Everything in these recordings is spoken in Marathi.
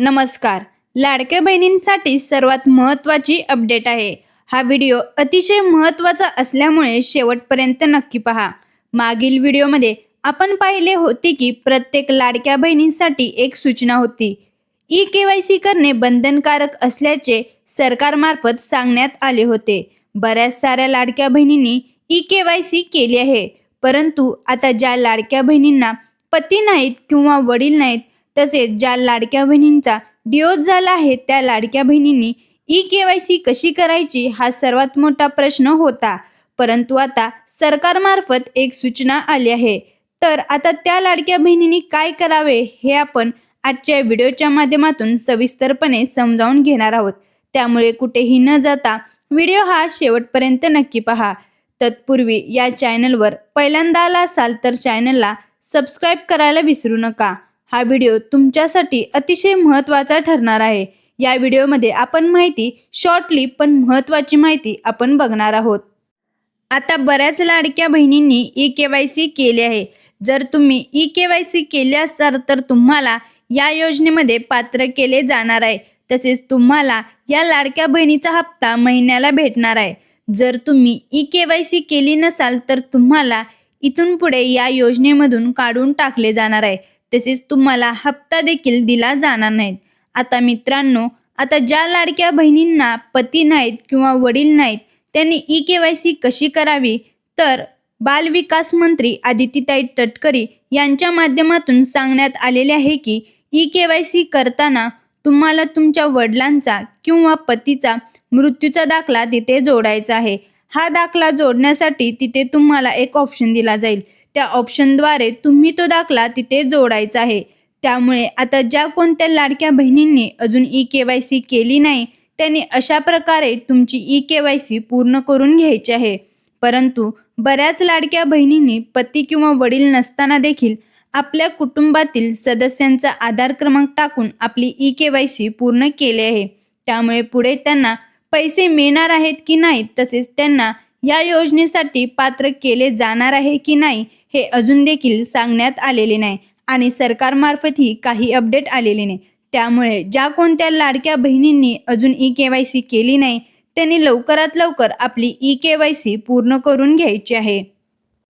नमस्कार. लाडक्या बहिणींसाठी सर्वात महत्त्वाची अपडेट आहे. हा व्हिडिओ अतिशय महत्त्वाचा असल्यामुळे शेवटपर्यंत नक्की पहा. मागील व्हिडिओमध्ये आपण पाहिले होते की प्रत्येक लाडक्या बहिणींसाठी एक सूचना होती. ई के वाय सी करणे बंधनकारक असल्याचे सरकारमार्फत सांगण्यात आले होते. बऱ्याच साऱ्या लाडक्या बहिणींनी ई के वाय सी केली आहे. परंतु आता ज्या लाडक्या बहिणींना पती नाहीत किंवा वडील नाहीत तसेच ज्या लाडक्या बहिणींचा डिओज झाला आहे त्या लाडक्या बहिणींनी ई के वाय सी कशी करायची हा सर्वात मोठा प्रश्न होता. परंतु आता सरकारमार्फत एक सूचना आली आहे. तर आता त्या लाडक्या बहिणींनी काय करावे हे आपण आजच्या व्हिडिओच्या माध्यमातून सविस्तरपणे समजावून घेणार आहोत. त्यामुळे कुठेही न जाता व्हिडिओ हा शेवटपर्यंत नक्की पहा. तत्पूर्वी या चॅनलवर पहिल्यांदा आला असाल तर चॅनलला सबस्क्राईब करायला विसरू नका. हा व्हिडिओ तुमच्यासाठी अतिशय महत्त्वाचा ठरणार आहे. या व्हिडिओमध्ये आपण माहिती शॉर्टली पण महत्त्वाची माहिती आपण बघणार आहोत. आता बऱ्याच लाडक्या बहिणींनी ई के वाय सी केली आहे. जर तुम्ही ई के वाय सी केले असाल तर तुम्हाला या योजनेमध्ये पात्र केले जाणार आहे. तसेच तुम्हाला या लाडक्या बहिणीचा हप्ता महिन्याला भेटणार आहे. जर तुम्ही ई के वाय सी केली नसाल तर तुम्हाला इथून पुढे या योजनेमधून काढून टाकले जाणार आहे. तसेच तुम्हाला हप्ता देखील दिला जाणार नाहीत. आता मित्रांनो आता ज्या लाडक्या बहिणींना पती नाहीत किंवा वडील नाहीत त्यांनी ई के वाय सी कशी करावी? तर बालविकास मंत्री आदितीताई तटकरी यांच्या माध्यमातून सांगण्यात आलेले आहे की ई के वाय सी करताना तुम्हाला तुमच्या वडिलांचा किंवा पतीचा मृत्यूचा दाखला तिथे जोडायचा आहे. हा दाखला जोडण्यासाठी तिथे तुम्हाला एक ऑप्शन दिला जाईल. त्या ऑप्शनद्वारे तुम्ही तो दाखला तिथे जोडायचा आहे. त्यामुळे आता ज्या कोणत्या लाडक्या बहिणींनी अजून ई के वाय सी केली नाही त्यांनी अशा प्रकारे तुमची ई के वाय सी पूर्ण करून घ्यायची आहे. परंतु बऱ्याच लाडक्या बहिणींनी पती किंवा वडील नसताना देखील आपल्या कुटुंबातील सदस्यांचा आधार क्रमांक टाकून आपली ई के वाय सी पूर्ण केली आहे. त्यामुळे पुढे त्यांना पैसे मिळणार आहेत की नाही तसेच त्यांना या योजनेसाठी पात्र केले जाणार आहे की नाही हे अजून देखील सांगण्यात आलेले नाही आणि सरकारमार्फतही काही अपडेट आलेले नाही. त्यामुळे ज्या कोणत्या लाडक्या बहिणींनी अजून ई के वाय सी केली नाही त्यांनी लवकरात लवकर आपली ई के वाय सी पूर्ण करून घ्यायची आहे.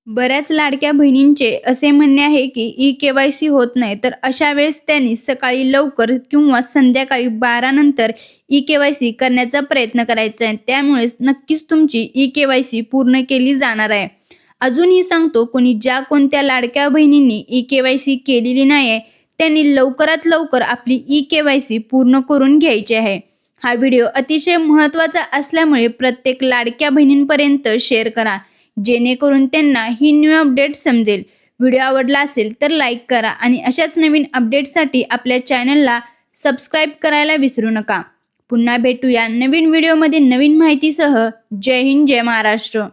बऱ्याच लाडक्या बहिणींचे असे म्हणणे आहे की ई के वाय सी होत नाही तर अशा वेळेस त्यांनी सकाळी लवकर किंवा संध्याकाळी बारा नंतर ई के वाय सी करण्याचा प्रयत्न करायचा आहे. त्यामुळेच नक्कीच तुमची ई के वाय सी पूर्ण केली जाणार आहे. अजूनही सांगतो कोणी ज्या कोणत्या लाडक्या बहिणींनी ई के वाय सी केलेली नाही आहे त्यांनी लवकरात लवकर आपली ई के वाय सी पूर्ण करून घ्यायची आहे. हा व्हिडिओ अतिशय महत्त्वाचा असल्यामुळे प्रत्येक लाडक्या बहिणींपर्यंत शेअर करा जेणेकरून त्यांना ही न्यू अपडेट समजेल. व्हिडिओ आवडला असेल तर लाईक करा आणि अशाच नवीन अपडेटसाठी आपल्या चॅनलला सबस्क्राईब करायला विसरू नका. पुन्हा भेटूया नवीन व्हिडिओमध्ये नवीन माहितीसह. जय हिंद जय महाराष्ट्र.